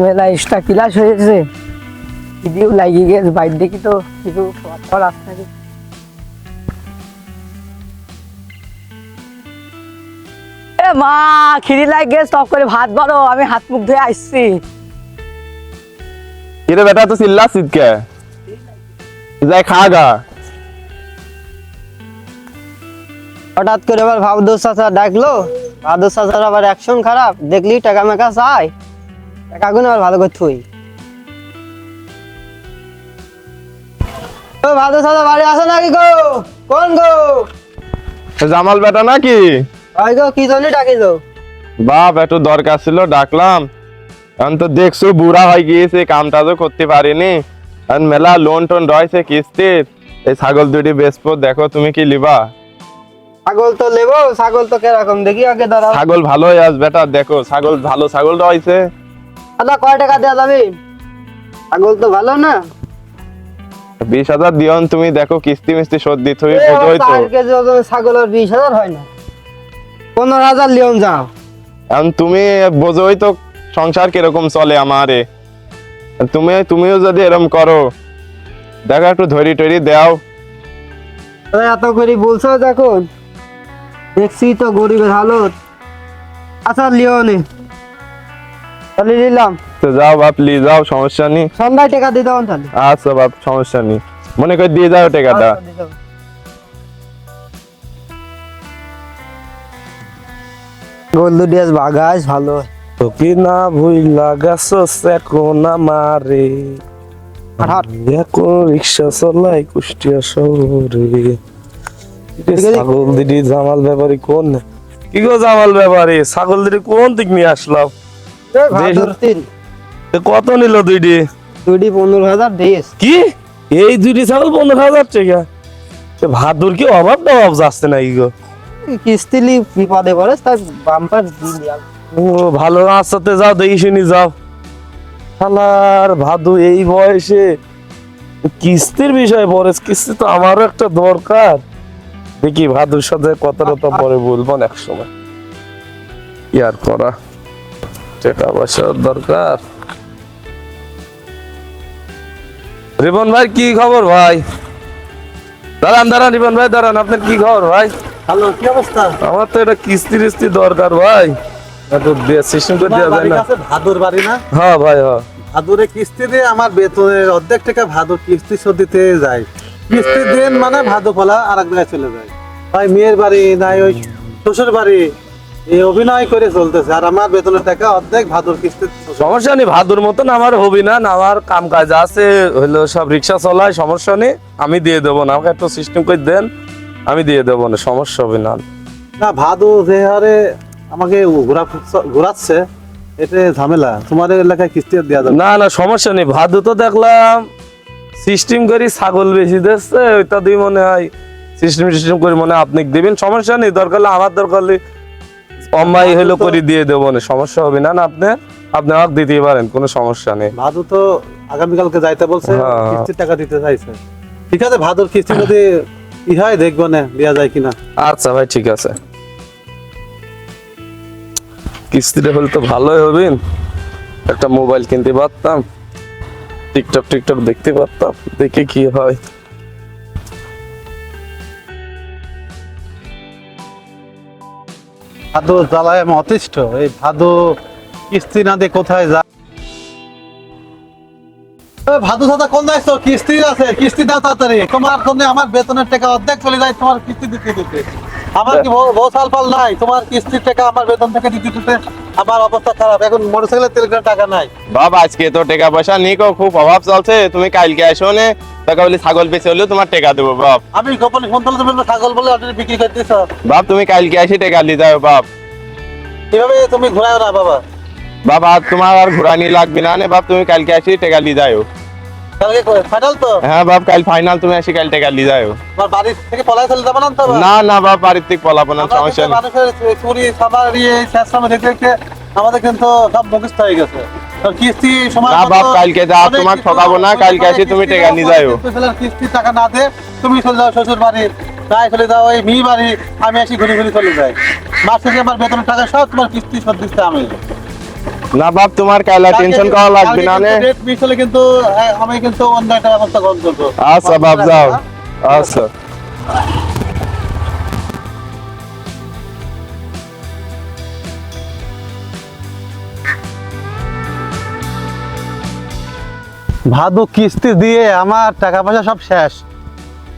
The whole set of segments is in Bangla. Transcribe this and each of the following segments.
মেলা এক্সট্রা ক্লাস হয়েছে। ভিডিও লাগিয়ে গেছে বাইর দেখি তো কিছু মা খিরি লাগ গেছে টপ করে ভাত বাড়ো আমি হাত মুখ ধুয়ে আসছি। কিরে বেটা তো চিল্লা সিদকে যাই খা গা। হঠাৎ করে আবার ভাবদোস চাচা ডাকলো। ভাবদোস চাচার আবার অ্যাকশন খারাপ দেখলি টাকা মেকা চাই? আবার ভালো করে থুই। ভাদোস চাচা বাড়ি আসো নাকি গো? কোন গো? জামাল বেটা নাকি? ওই গো কি জন্য ডাকিছো বাপ একটু দরকার ছিল ডাকলাম। এখন তো দেখছ বুড়া হয়ে গিয়েছে কামটা তো করতে পারিনি। এখন মেলা লোন টোন রয়েছে কিস্তির। এই ছাগল দুটি বেচবো দেখো তুমি কি লিবা? ছাগল তো লেবো ছাগল তো কীরকম? দেখি আগে দাঁড়াও ছাগল ভালোই আস বেটা দেখো ছাগল ভালো ছাগল রয়েছে। দাদা কয় টাকা দেওয়া যাবে? ছাগল তো ভালো না। বিশ হাজার দিয়ন তুমি দেখো কিস্তি মিস্তি শোধ দিতে হবে কেজি ওজনের ছাগলের বিশ হাজার হয় না। পনেরো হাজার লিওন যাও। এখন তুমি বোঝোই তো সংসার কীরকম চলে আমারে। তুমি তুমিও যদি এরকম করো দেখো একটু ধরি টরি দাও। আরে এত করে বলছো দেখুন দেখছি তো গরিবের হালত। আচ্ছা লিও নে তাহলে নিলাম। তো যাও বাপ নিয়ে যাও সমস্যা নেই। সন্ধ্যায় টাকা দিয়ে দেবেন তাহলে। আচ্ছা বাপ সমস্যা নেই। মনে করে দিয়ে যাও টাকাটা। আচ্ছা, ডিয়াস বাগাস ভালো। তোকে না ভুইলা গেছস এখন আমারে। এখন রিক্সা চলাই কুষ্টিয়া শহরে। ছাগল দিদি জামাল ব্যাপারী কোন? কি গো জামাল ব্যাপারী? ছাগল দিদি কোন দিক নিয়ে আসলাম? কত নিল দুইটি? দুটি পনেরো হাজার কি? এই দুইটি ছাগল পনেরো হাজার টাকা? ভাদুর কি অভাব যাচ্ছে নাকি গো? কিস্তিলি বিপদে পড়ে তাই বাম্পার ও ভালো যাও দেখি শুনি যাও। শালার ভাদু এই বয়সে কিস্তির বিষয় পরে কিস্তি তো আমারও একটা দরকার। দেখি ভাদুর সাথে কথাটা তো পরে বলব এক সময় আর করা? টাকা পয়সার দরকার। রিপন ভাই কি খবর ভাই? দাঁড়ান দাঁড়ান রিবন ভাই দাঁড়ান আপনার কি খবর ভাই? হ্যালো কি অবস্থা? আমার তো এটা কিস্তি টিস্তি দরকার ভাই। সিস্টেম করে দেওয়া যায় না। ভাদুর বাড়ি না? হ্যাঁ ভাই হ্যাঁ। ভাদুরে কিস্তি দিয়ে আমার বেতনের অর্ধেক টাকা ভাদুর কিস্তি শোধ দিতে যায়। কিস্তি দেন মানে ভাদু ফলা আর এক জায়গায় চলে যায়। ভাই মেয়ের বাড়ি নাই ওই শ্বশুর বাড়ি। এই অভিনয় করে চলতেছে। আর আমার বেতনের টাকা অর্ধেক ভাদুর কিস্তি সমস্যা নেই ভাদুর মতন আমার হবি না না আমার কাম কাজ আছে হলো সব রিক্সা চলায় সমস্যা নেই আমি দিয়ে দেবো না। আমাকে একটা সিস্টেম করে দেন আমি দিয়ে দেবো না সমস্যা হবে না। না ভাদু যে হারে আমাকে ঘোরা ঘোরাচ্ছে এটা ঝামেলা। তোমার এলাকায় কিস্তি দেওয়া যাবে না। না না সমস্যা নেই। ভাদু তো দেখলাম সিস্টেম করি ছাগল বেশি দিচ্ছে ওইটা দিয়ে মনে হয় সিস্টেম সিস্টেম করে মনে হয় আপনি দিবেন সমস্যা নেই দরকার হলে আমার দরকার হলে অম্বাই হলো করে দিয়ে দেবো না সমস্যা হবে না না আপনি আপনি দিতে পারেন কোনো সমস্যা নেই। ভাদু তো আগামীকালকে যাইতে বলছে হ্যাঁ। কিস্তির টাকা দিতে চাইছে। ঠিক আছে ভাদুর কিস্তি যদি ই হয় দেখব না দেওয়া যায় কিনা। আচ্ছা ভাই ঠিক আছে। কিস্তিটা হলে তো ভালোই হবে। একটা মোবাইল কিনতে পারতাম টিকটক টিকটক দেখতে পারতাম দেখে কি হয়। ভাদু জ্বালায় আমি অতিষ্ঠ। এই ভাদু কিস্তি না দিয়ে কোথায় এ, ভাদু দাদা কোন যাইছো কিস্তি আছে কিস্তি দাও তাড়াতাড়ি। তোমার জন্য আমার বেতনের টাকা অর্ধেক চলে যায় তোমার কিস্তি দিতে দিতে। আমার কি বউ- বউ সাল পাল নাই? তোমার কিস্তির টাকা আমার বেতন থেকে দিতে দিতে আমার অবস্থা খারাপ। এখন মোটরসাইকেলের তেল টাকা নাই। বাপ আজকে তো টাকা পয়সা নিকো খুব অভাব চলছে। তুমি কালকে আসো নে। টাকা বলি ছাগল বেচে হলেও তোমার টাকা দেবো বাপ। আমি গোপনে ফোন তুলে তুমি ছাগল বলে অলরেডি বিক্রি করে দিয়েছ বাপ তুমি কালকে আসি টাকা নিয়ে যাও বাপ। এভাবে তুমি ঘুরাও না বাবা? আর তোমার আর ঘোরানি লাগবে না নে বাপ তুমি কালকে আসি টাকা নিয়ে যাও। কালকে ফাইনাল তো? হ্যাঁ বাপ কাল ফাইনাল তুমি আসি কাল টাকা নিয়ে যাও। তোমার বাড়ি থেকে পলাই চলে যাবে না তো না না বাপ বাড়ির থেকে পলাবো না সমস্যা নেই। মানুষের চুরি সামারি এই শেষসময় দেখতে দেখতে আমাদের কিন্তু সব মুখস্থ হয়ে গেছে। কিস্তি সময় না বাপ, কালকে ঠকাবো না, অনেক কালকে আসি তুমি টাকা দাও, নিয়ে যাও। কিস্তি টাকা না দে তুমি চলে যাও শ্বশুর বাড়ি। তাই চলে যাও ওই মি বাড়ি আমি আসি ঘুরে ঘুরে চলে যাই। মাস শেষে আমার টাকা সব তোমার কিস্তি শোধ আমি। না বাপ তোমার কাইলা টেনশন করা লাগবে না নে। ডেট মিস হলে কিন্তু হ্যাঁ, আমি কিন্তু অন্য একটা ব্যবস্থা গ্রহণ করব। আচ্ছা বাপ যাও। আচ্ছা। ভাদু কিস্তি দিয়ে আমার টাকা পয়সা সব শেষ।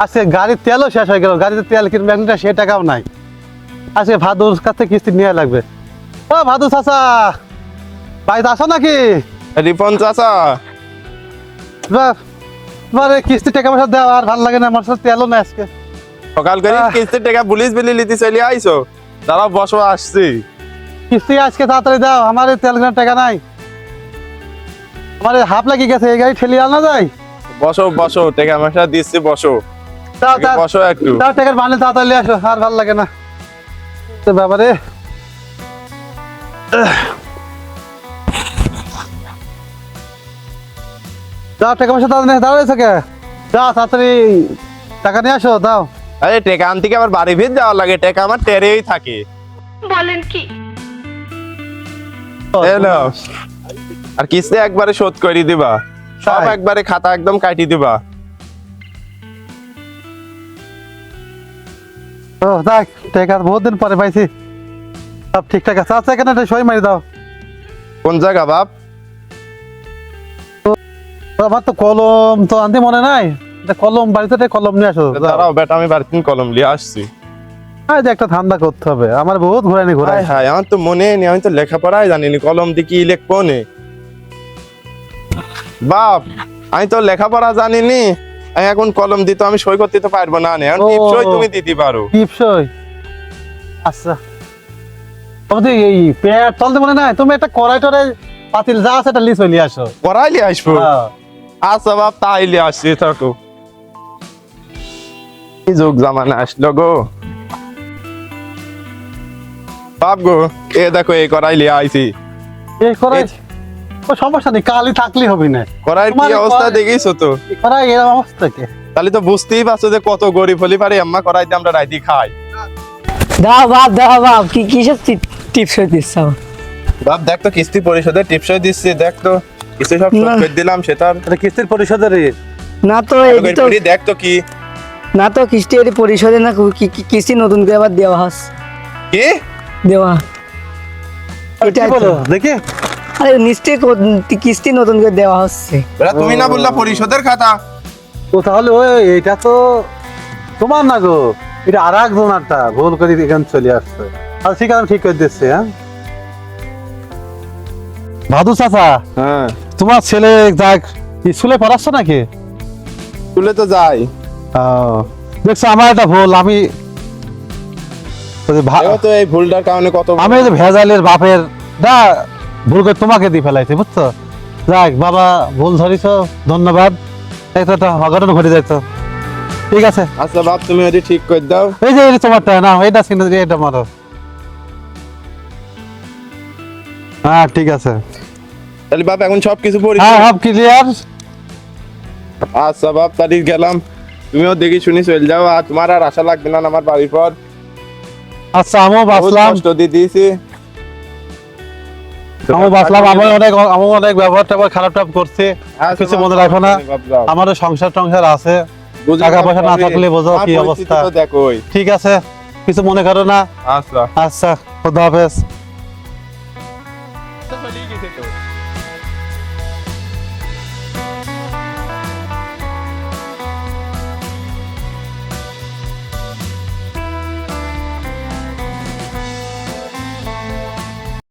আজকে গাড়ির তেলও শেষ হয়ে গেল। গাড়িতে তেল কিনবে একটা সে টাকাও নাই। আজকে ভাদুর কাছ কিস্তি নেওয়া লাগবে। ও ভাদু চাচা বাড়িতে আসো নাকি? রিপন চাচা। তোমার কিস্তি টাকা পয়সা দেওয়া আর ভালো লাগে না আমার সাথে তেলও নাই আজকে। সকাল করে আহ। কিস্তির টাকা পুলিশ বিলি লিতে চলে আইছো। দাঁড়াও বসো আসছি। কিস্তি আজকে তাড়াতাড়ি দাও আমার তেল কেনার টাকা নাই। আমার হাফ লাগি গেছে এই গাড়ি ঠেলিয়ে আনা যায় বসো বসো টাকা পয়সা দিচ্ছি বসো। বসো একটু। দাও টাকার বানে তাড়াতাড়ি আসো আর ভালো লাগে না। তো ব্যাপারে দাও টাকা পয়সা তাড়াতাড়ি দাঁড়াইছো কে দাও তাড়াতাড়ি টাকা নিয়ে আসো দাও। আরে টাকা আনতে কি আবার বাড়ি ভিত যাওয়ার লাগে? টাকা আমার টেরেই থাকে। বলেন কি। আর কিস্তি একবারে শোধ করে দিবা। সব একবারে খাতা একদম কাটি দিবা। ও দেখ বহুত দিন পরে পাইছি। সব ঠিকঠাক আছে। আচ্ছা এখানে একটা সই মারি দাও। কোন জায়গা বাপ? আমার তো কলম তো আনতে মনে নাই। কলম বাড়িতে কলম নিয়ে আসো দাঁড়াও বেটা আমি বাড়িতে কলম নিয়ে আসছি। এই যে একটা ধান্দা করতে হবে। আমার বহুত ঘোরানি ঘোরাই হায় হায় আমার তো মনে নেই আমি তো লেখাপড়াই জানিনি। কলম দিয়ে কি লিখব নে? বাপ আমি তো লেখাপড়া জানিনি। এখন কলম দিতে আমি সই করতে তো পারব না নে। এখন ও। টিপ সই তুমি দিতে পারো। টিপসই? আচ্ছা। তোমাদের এই পেয়ার চলতে মনে নাই? তুমি একটা কড়াই টড়াই পাতিল যা আছে একটা লিস হইলে আসো। পড়াইলে আসব? হ্যাঁ। আচ্ছা বাপ তাইলে আসছি থাকো। যুগ জামানা আসলো গো। বাপ গো এ দেখো এই করাইলে আইছি। এই কড়াই সমস্যা নেই কালি থাকলে হবে না। করাইয়ের কি অবস্থা দেখিছো তো? কড়াই এরকম অবস্থা কে? তাহলে তো বুঝতেই পারছ যে কত গরিব হলি পারে আম্মা করাইতে আমরা রাইতে খাই। দাও বাপ দাও বাপ কি কিসের টিপস দিচ্ছ বাপ দেখ তো কিস্তি পরিশোধের টিপসই দিচ্ছি দেখ তো কিস্তি সব। করে দিলাম এটা কিস্তির পরিশোধের না তো এই তো দেখ তো কি। না তো কিস্তি এটি পরিশোধে না কি- কি- কিস্তি নতুন করে আবার দেওয়া হাস। কি? দেওয়া। কি এটাই বলো দেখি। আরে নিশ্চয়ই কিস্তি নতুন করে দেওয়া হচ্ছে। তুমি না বললা পরিশোধের খাতা? ও তাহলে ওই এটা তো তোমার না গো। এটা আর এক জনারটা ভুল করে এখানে চলে আসছে। আর ঠিক আছে ঠিক করে দিচ্ছি হ্যাঁ? ভাদু চাচা হ্যাঁ। তোমার ছেলে যাক স্কুলে পড়াচ্ছ নাকি? স্কুলে তো যাই আহ, দেখছ আমার একটা ভুল আমি তো এই ভুলটার কারণে কত আমি যে ভেজালের বাপের দা ভুল করে তোমাকে দিয়ে ফেলাইছে বুঝছ? যাক বাবা ভুল ধরিছ ধন্যবাদ। একটা একটা অঘটন ঘটে যাইত। ঠিক আছে। আচ্ছা বাপ তুমি ওটি ঠিক করে দাও। এই যে এই যে তোমারটা না এটা সিনে এটা মারো। হ্যাঁ ঠিক আছে। তাহলে বাপ এখন সব কিছু পড়ি। হ্যাঁ সব ক্লিয়ার আচ্ছা বাপ তারিখ গেলাম। তুমিও দেখি শুনি চলে যাও। আর তোমার আর আশা লাগবে না আমার বাড়ির পর। আচ্ছা আমিও বাঁচলাম। দিয়েছি। আমি অনেক ব্যবহার ট্যাবহার খারাপ টাপ করছি। কিছু মনে রাখো না। আমার সংসার টংসার আছে। টাকা পয়সা না থাকলে বোঝো কি অবস্থা। ঠিক আছে কিছু মনে করো না। আচ্ছা। আচ্ছা হাফেজ।